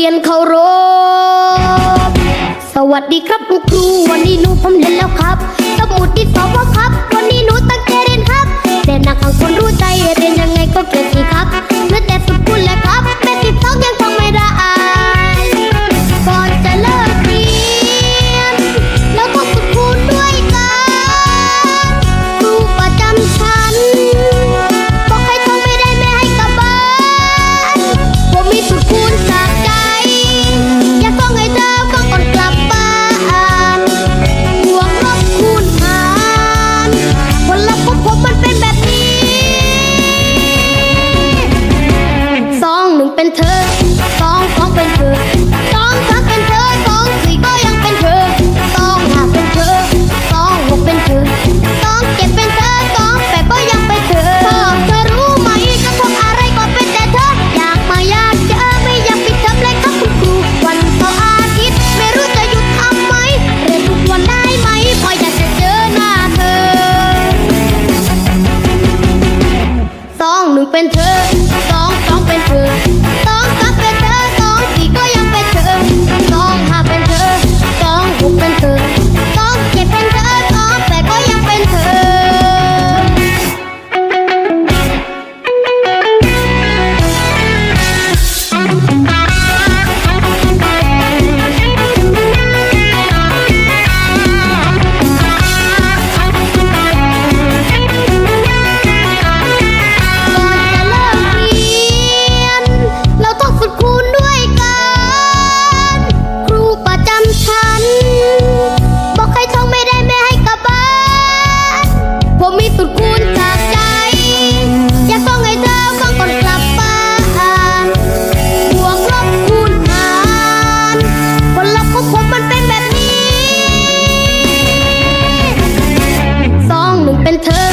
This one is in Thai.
ียนเคารพ สวัสดีครับคุณครูวันนี้หนูผมเรียนแล้วครับ tell